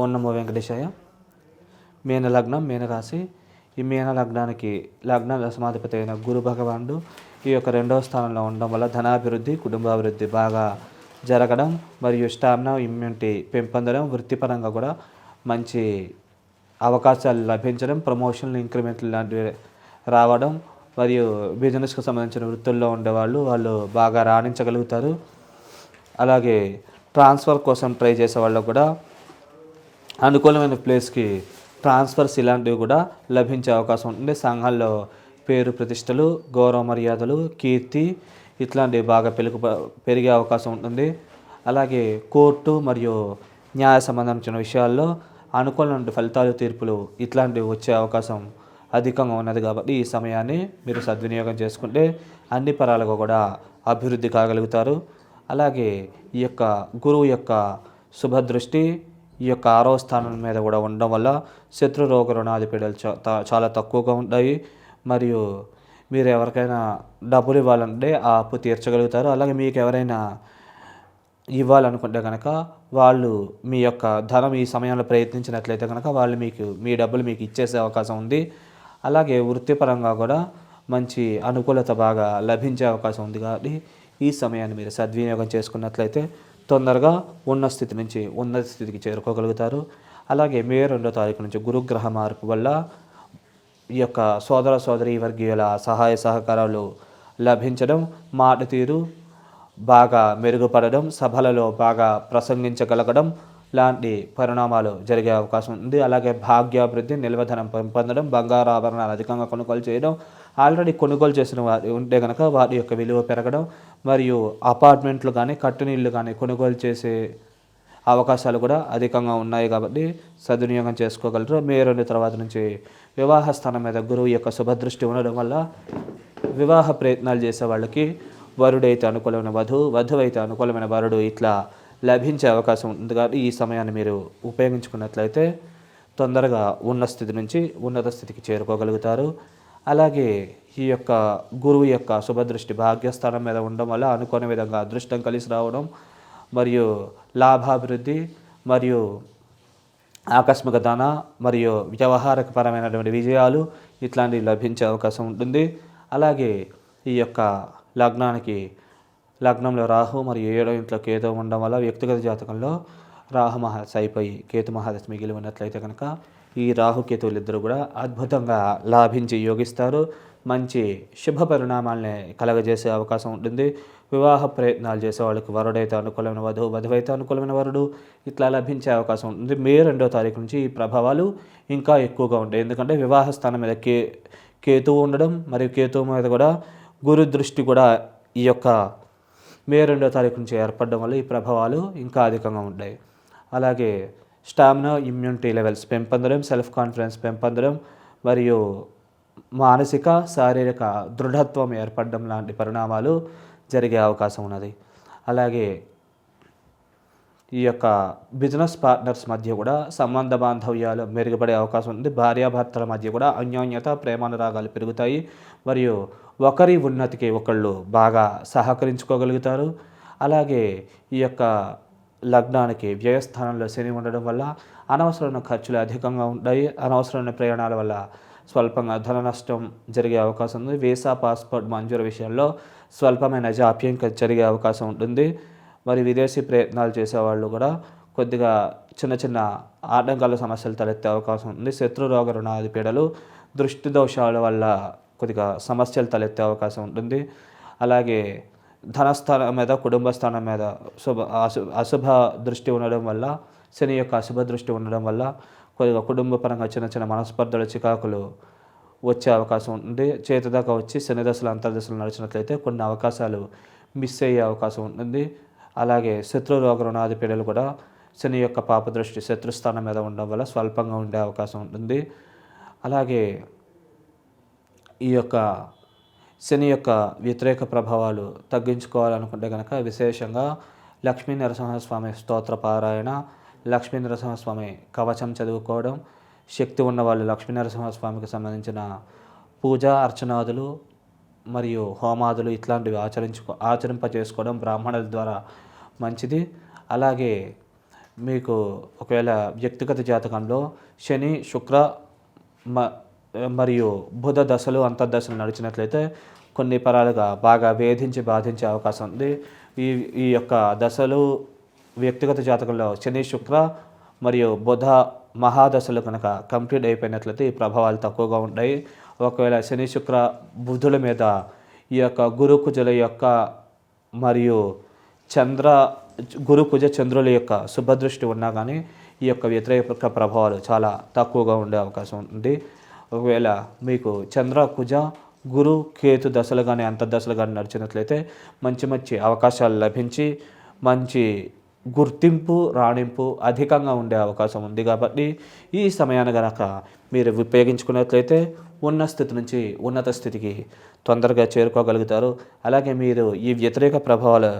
ఓం నమో వెంకటేశాయ. మీన లగ్నం మీనరాశి ఈ మీన లగ్నానికి లగ్న దశమాధిపతి అయిన గురు భగవానుడు ఈ యొక్క రెండవ స్థానంలో ఉండడం వల్ల ధనాభివృద్ధి కుటుంబాభివృద్ధి బాగా జరగడం మరియు స్టామినా ఇమ్యూనిటీ పెంపొందడం వృత్తిపరంగా కూడా మంచి అవకాశాలు లభించడం ప్రమోషన్లు ఇంక్రిమెంట్లు లాంటివి రావడం మరియు బిజినెస్కు సంబంధించిన వృత్తుల్లో ఉండేవాళ్ళు వాళ్ళు బాగా రాణించగలుగుతారు. అలాగే ట్రాన్స్ఫర్ కోసం ట్రై చేసే వాళ్ళకు కూడా అనుకూలమైన ప్లేస్కి ట్రాన్స్ఫర్స్ ఇలాంటివి కూడా లభించే అవకాశం ఉంటుంది. సంఘాల్లో పేరు ప్రతిష్టలు గౌరవ మర్యాదలు కీర్తి ఇట్లాంటివి బాగా పెరుగు పెరిగే అవకాశం ఉంటుంది. అలాగే కోర్టు మరియు న్యాయ సంబంధించిన విషయాల్లో అనుకూలమైన ఫలితాలు తీర్పులు ఇట్లాంటివి వచ్చే అవకాశం అధికంగా ఉన్నది కాబట్టి ఈ సమయాన్ని మీరు సద్వినియోగం చేసుకుంటే అన్ని పరాలుగా కూడా అభివృద్ధి కాగలుగుతారు. అలాగే ఈ యొక్క గురువు యొక్క శుభదృష్టి ఈ యొక్క ఆరో స్థానం మీద కూడా ఉండడం వల్ల శత్రు రోగ రుణాది పీడలు చాలా తక్కువగా ఉంటాయి. మరియు మీరు ఎవరికైనా డబ్బులు ఇవ్వాలంటే ఆ అప్పు తీర్చగలుగుతారు. అలాగే మీకు ఎవరైనా ఇవ్వాలనుకుంటే కనుక వాళ్ళు మీ యొక్క ధనం ఈ సమయంలో ప్రయత్నించినట్లయితే కనుక వాళ్ళు మీకు మీ డబ్బులు మీకు ఇచ్చేసే అవకాశం ఉంది. అలాగే వృత్తిపరంగా కూడా మంచి అనుకూలత బాగా లభించే అవకాశం ఉంది. కాబట్టి ఈ సమయాన్ని మీరు సద్వినియోగం చేసుకున్నట్లయితే తొందరగా ఉన్న స్థితి నుంచి ఉన్నత స్థితికి చేరుకోగలుగుతారు. అలాగే మే రెండో తారీఖు నుంచి గురుగ్రహ మార్పు వల్ల ఈ యొక్క సోదర సోదరి వర్గీయుల సహాయ సహకారాలు లభించడం మాట తీరు బాగా మెరుగుపడడం సభలలో బాగా ప్రసంగించగలగడం లాంటి పరిణామాలు జరిగే అవకాశం ఉంది. అలాగే భాగ్యాభివృద్ధి నిల్వధనం పెంపొందడం బంగారు ఆభరణాలు అధికంగా కొనుగోలు చేయడం ఆల్రెడీ కొనుగోలు చేసిన వారి ఉంటే కనుక వారి యొక్క విలువ పెరగడం మరియు అపార్ట్మెంట్లు కానీ కట్టునీళ్ళు కానీ కొనుగోలు చేసే అవకాశాలు కూడా అధికంగా ఉన్నాయి కాబట్టి సద్వినియోగం చేసుకోగలరు. మే రెండు తర్వాత నుంచి వివాహ స్థానం మీద గురువు యొక్క శుభదృష్టి ఉండడం వల్ల వివాహ ప్రయత్నాలు చేసే వాళ్ళకి వరుడైతే అనుకూలమైన వధువు వధువు అయితే అనుకూలమైన వరుడు ఇట్లా లభించే అవకాశం ఉంది కాబట్టి ఈ సమయాన్ని మీరు ఉపయోగించుకున్నట్లయితే తొందరగా ఉన్న స్థితి నుంచి ఉన్నత స్థితికి చేరుకోగలుగుతారు. అలాగే ఈ యొక్క గురువు యొక్క శుభదృష్టి భాగ్యస్థానం మీద ఉండడం వల్ల అనుకునే విధంగా అదృష్టం కలిసి రావడం మరియు లాభాభివృద్ధి మరియు ఆకస్మిక ధన మరియు వ్యవహారకపరమైనటువంటి విజయాలు ఇట్లాంటివి లభించే అవకాశం ఉంటుంది. అలాగే ఈ యొక్క లగ్నానికి లగ్నంలో రాహు మరియు ఏడో ఇంట్లో కేతు ఉండడం వల్ల వ్యక్తిగత జాతకంలో రాహు మహాదశ అయిపోయి కేతు మహాదశ మిగిలి ఉన్నట్లయితే కనుక ఈ రాహు కేతువులు ఇద్దరు కూడా అద్భుతంగా లాభించి యోగిస్తారు. మంచి శుభ పరిణామాలని కలగజేసే అవకాశం ఉంటుంది. వివాహ ప్రయత్నాలు చేసే వాళ్ళకి వరుడైతే అనుకూలమైన వధువు వధువైతే అనుకూలమైన వరుడు. ఇట్లా లభించే అవకాశం ఉంటుంది. మే రెండో తారీఖు నుంచి ఈ ప్రభావాలు ఇంకా ఎక్కువగా ఉంటాయి. ఎందుకంటే వివాహ స్థానం మీద కే కేతువు ఉండడం మరియు కేతువు మీద కూడా గురు దృష్టి కూడా ఈ యొక్క మే రెండో తారీఖు నుంచి ఏర్పడడం వల్ల ఈ ప్రభావాలు ఇంకా అధికంగా ఉంటాయి. అలాగే స్టామినా ఇమ్యూనిటీ లెవెల్స్ పెంపొందడం సెల్ఫ్ కాన్ఫిడెన్స్ పెంపొందడం మరియు మానసిక శారీరక దృఢత్వం ఏర్పడడం లాంటి పరిణామాలు జరిగే అవకాశం ఉన్నది. అలాగే ఈ యొక్క బిజినెస్ పార్ట్నర్స్ మధ్య కూడా సంబంధ బాంధవ్యాలు మెరుగుపడే అవకాశం ఉంది. భార్యాభర్తల మధ్య కూడా అన్యోన్యత ప్రేమానురాగాలు పెరుగుతాయి మరియు ఒకరి ఉన్నతికి ఒకళ్ళు బాగా సహకరించుకోగలుగుతారు. అలాగే ఈ యొక్క లగ్నానికి వ్యయస్థానంలో శని ఉండడం వల్ల అనవసరమైన ఖర్చులు అధికంగా ఉంటాయి. అనవసరమైన ప్రయాణాల వల్ల స్వల్పంగా ధన నష్టం జరిగే అవకాశం ఉంది. వీసా పాస్పోర్ట్ మంజూరు విషయంలో స్వల్పమైన జాప్యం క- జరిగే అవకాశం ఉంటుంది. మరి విదేశీ ప్రయత్నాలు చేసేవాళ్ళు కూడా కొద్దిగా చిన్న చిన్న ఆటంకాల సమస్యలు తలెత్తే అవకాశం ఉంది. శత్రు రోగ రుణాది పీడలు దృష్టి దోషాల వల్ల కొద్దిగా సమస్యలు తలెత్తే అవకాశం ఉంటుంది. అలాగే ధనస్థానం మీద కుటుంబ స్థానం మీద శుభ అశు- అశుభ దృష్టి ఉండడం వల్ల శని యొక్క అశుభ దృష్టి ఉండడం వల్ల కొద్దిగా కుటుంబ పరంగా చిన్న చిన్న మనస్పర్ధలు చికాకులు వచ్చే అవకాశం ఉంటుంది. చేతి దాకా వచ్చి శని దశలు అంతర్దశలు నడిచినట్లయితే కొన్ని అవకాశాలు మిస్ అయ్యే అవకాశం ఉంటుంది. అలాగే శత్రు రోగ రుణాది పీడలు కూడా శని యొక్క పాప దృష్టి శత్రుస్థానం మీద ఉండడం వల్ల స్వల్పంగా ఉండే అవకాశం ఉంటుంది. అలాగే ఈ యొక్క శని యొక్క వ్యతిరేక ప్రభావాలు తగ్గించుకోవాలనుకుంటే కనుక విశేషంగా లక్ష్మీ నరసింహస్వామి స్తోత్ర పారాయణ లక్ష్మీ నరసింహస్వామి కవచం చదువుకోవడం శక్తి ఉన్నవాళ్ళు లక్ష్మీ నరసింహస్వామికి సంబంధించిన పూజ అర్చనాదులు మరియు హోమాదులు ఇట్లాంటివి ఆచరించుకో ఆచరింప చేసుకోవడం బ్రాహ్మణుల ద్వారా మంచిది. అలాగే మీకు ఒకవేళ వ్యక్తిగత జాతకంలో శని శుక్ర మ మరియు బుధ దశలు అంతర్దశలు నడిచినట్లయితే కొన్ని పరాలుగా బాగా వేధించి బాధించే అవకాశం ఉంది. ఈ ఈ యొక్క దశలు వ్యక్తిగత జాతకంలో శని శుక్ర మరియు బుధ మహాదశలు కనుక కంప్లీట్ అయిపోయినట్లయితే ఈ ప్రభావాలు తక్కువగా ఉంటాయి. ఒకవేళ శని శుక్ర బుధుల మీద ఈ యొక్క గురుకుజల యొక్క మరియు చంద్ర గురు కుజ చంద్రుల యొక్క శుభదృష్టి ఉన్నా కానీ ఈ యొక్క వ్యతిరేక ప్రభావాలు చాలా తక్కువగా ఉండే అవకాశం ఉంది. ఒకవేళ మీకు చంద్ర కుజ గురు కేతు దశలు కానీ అంతర్దశలు కానీ నడిచినట్లయితే మంచి మంచి అవకాశాలు లభించి మంచి గుర్తింపు రాణింపు అధికంగా ఉండే అవకాశం ఉంది కాబట్టి ఈ సమయాన్ని గనక మీరు ఉపయోగించుకున్నట్లయితే ఉన్న స్థితి నుంచి ఉన్నత స్థితికి తొందరగా చేరుకోగలుగుతారు. అలాగే మీరు ఈ వ్యతిరేక ప్రభావాలు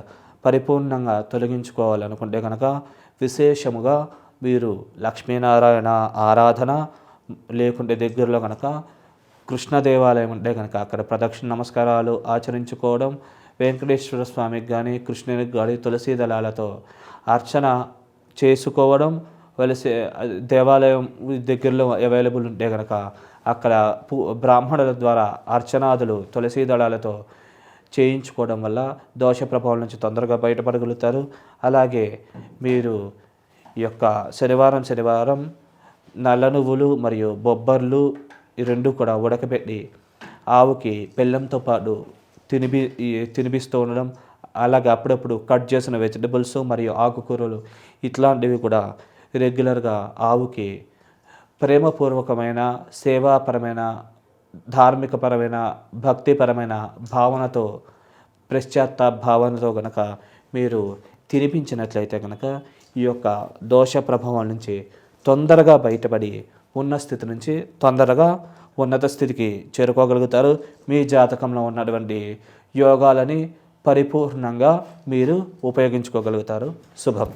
పరిపూర్ణంగా తొలగించుకోవాలనుకుంటే కనుక విశేషముగా మీరు లక్ష్మీనారాయణ ఆరాధన లేకుంటే దగ్గరలో కనుక కృష్ణ దేవాలయం ఉంటే కనుక అక్కడ ప్రదక్షిణ నమస్కారాలు ఆచరించుకోవడం వెంకటేశ్వర స్వామికి కానీ కృష్ణునికి కానీ తులసి దళాలతో అర్చన చేసుకోవడం వలసే దేవాలయం దగ్గరలో అవైలబుల్ ఉంటే కనుక అక్కడ పూ బ్రాహ్మణుల ద్వారా అర్చనాదులు తులసి దళాలతో చేయించుకోవడం వల్ల దోష ప్రభావం నుంచి తొందరగా బయటపడగలుగుతారు. అలాగే మీరు ఈ యొక్క శనివారం శనివారం నల్ల నువ్వులు మరియు బొబ్బర్లు ఈ రెండు కూడా ఉడకబెట్టి ఆవుకి బెల్లంతో పాటు తినిపి తినిపిస్తూ ఉండడం అలాగే అప్పుడప్పుడు కట్ చేసిన వెజిటబుల్స్ మరియు ఆకుకూరలు ఇట్లాంటివి కూడా రెగ్యులర్గా ఆవుకి ప్రేమపూర్వకమైన సేవాపరమైన ధార్మికపరమైన భక్తిపరమైన భావనతో పశ్చాత్త భావనతో గనక మీరు తినిపించినట్లయితే కనుక ఈ యొక్క దోష ప్రభావం నుంచి తొందరగా బయటపడి ఉన్న స్థితి నుంచి తొందరగా ఉన్నత స్థితికి చేరుకోగలుగుతారు. మీ జాతకంలో ఉన్నటువంటి యోగాలని పరిపూర్ణంగా మీరు ఉపయోగించుకోగలుగుతారు. శుభం.